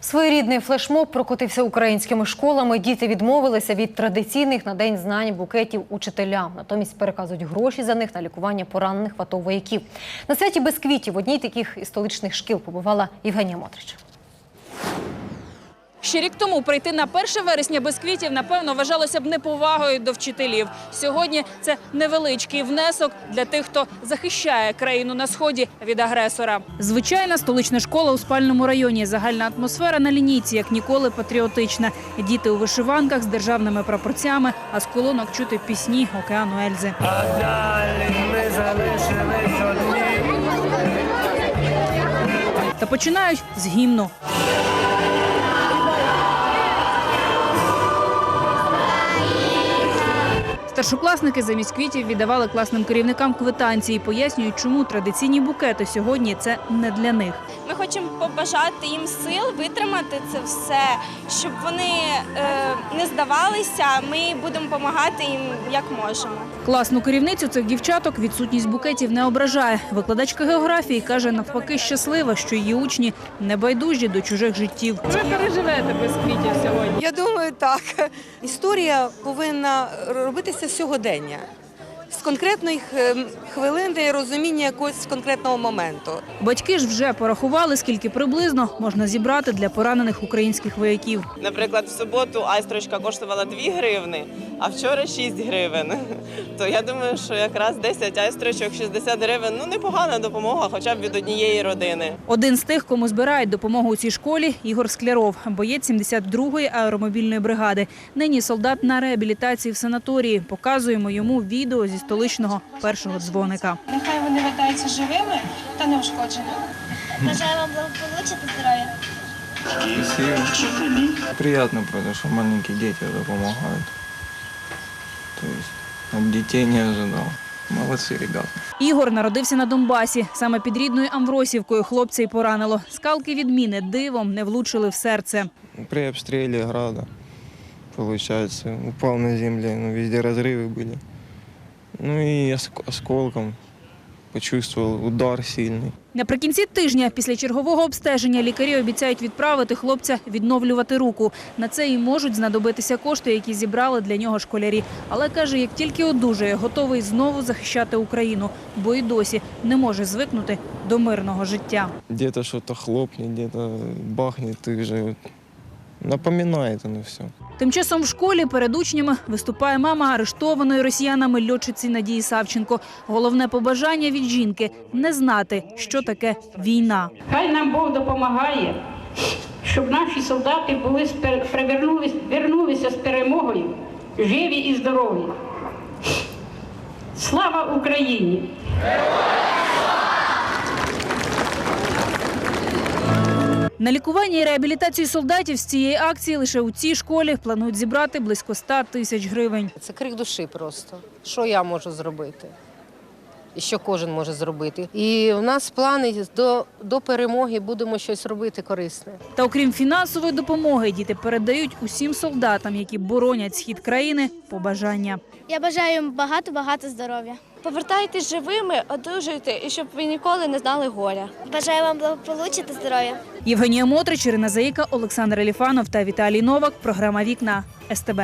Своєрідний флешмоб прокотився українськими школами. Діти відмовилися від традиційних на день знань букетів учителям. Натомість переказують гроші за них на лікування поранених ватовояків. АТО вояків. На святі без квітів в одній таких із столичних шкіл побувала Євгенія Мотрич. Ще рік тому прийти на 1 вересня без квітів, напевно, вважалося б неповагою до вчителів. Сьогодні це невеличкий внесок для тих, хто захищає країну на сході від агресора. Звичайна столична школа у спальному районі. Загальна атмосфера на лінійці, як ніколи, патріотична. Діти у вишиванках з державними прапорцями, а з колонок чути пісні океану Ельзи. А далі ми залишились одні. Та починають з гімну. Старшокласники замість квітів віддавали класним керівникам квитанції, пояснюють, чому традиційні букети сьогодні це не для них. Ми хочемо побажати їм сил витримати це все, щоб вони е, не здавалися. Ми будемо допомагати їм як можемо. Класну керівницю цих дівчаток відсутність букетів не ображає. Викладачка географії каже, навпаки, щаслива, що її учні не байдужі до чужих життів. Ви переживете без квітів сьогодні. Я думаю, так. Історія повинна робитися сьогодення. Конкретних ем, хвилин і розуміння якогось конкретного моменту. Батьки ж вже порахували, скільки приблизно можна зібрати для поранених українських вояків. Наприклад, в суботу айстрочка коштувала 2 гривни, а вчора 6 гривень. То я думаю, що якраз 10 айстрочок, 60 гривень ну непогана допомога, хоча б від однієї родини. Один з тих, кому збирають допомогу у цій школі, Ігор Скляров, боєць 72-ї аеромобільної бригади. Нині солдат на реабілітації в санаторії. Показуємо йому відео зі столичного першого дзвоника. Нехай вони вертаються живими та неушкодженими. Бажаю вам благополуччя та здоров'я. Спасибо. Приятно, потому что маленькие дети это помогают. То есть от детей не ожидал. Молодцы ребята. Ігор народився на Донбасі. Саме під рідною Амвросівкою хлопця й поранило. Скалки відміни дивом не влучили в серце. При обстреле града, получается, упал на земле, ну, везде разрывы были. Ну и оск- осколком почувствовал удар сильный. Наприкінці тижня, після чергового обстеження, лікарі обіцяють відправити хлопця відновлювати руку. На це і можуть знадобитися кошти, які зібрали для нього школярі. Але каже, як тільки одужає, готовий знову захищати Україну, бо і досі не може звикнути до мирного життя. Где-то что-то хлопнет, где-то бахнет, и уже вот напоминает все. Тим часом в школі перед учнями виступає мама арештованої росіянами льотчиці Надії Савченко. Головне побажання від жінки не знати, що таке війна. Хай нам Бог допомагає, щоб наші солдати були вернулися з перемогою, живі і здорові. Слава Україні! На лікування і реабілітацію солдатів з цієї акції лише у цій школі планують зібрати близько 100 тисяч гривень. Це крик душі просто. Що я можу зробити? І що кожен може зробити. І в нас плани до, до перемоги будемо щось робити корисне. Та окрім фінансової допомоги, діти передають усім солдатам, які боронять схід країни, побажання. Я бажаю їм багато-багато здоров'я. Повертайтесь живими, одужуйте і щоб ви ніколи не знали горя. Бажаю вам благополуччя та здоров'я. Євгенія Мотрич, Ірина Заїка, Олександр Еліфанов та Віталій Новак. Програма Вікна СТБ.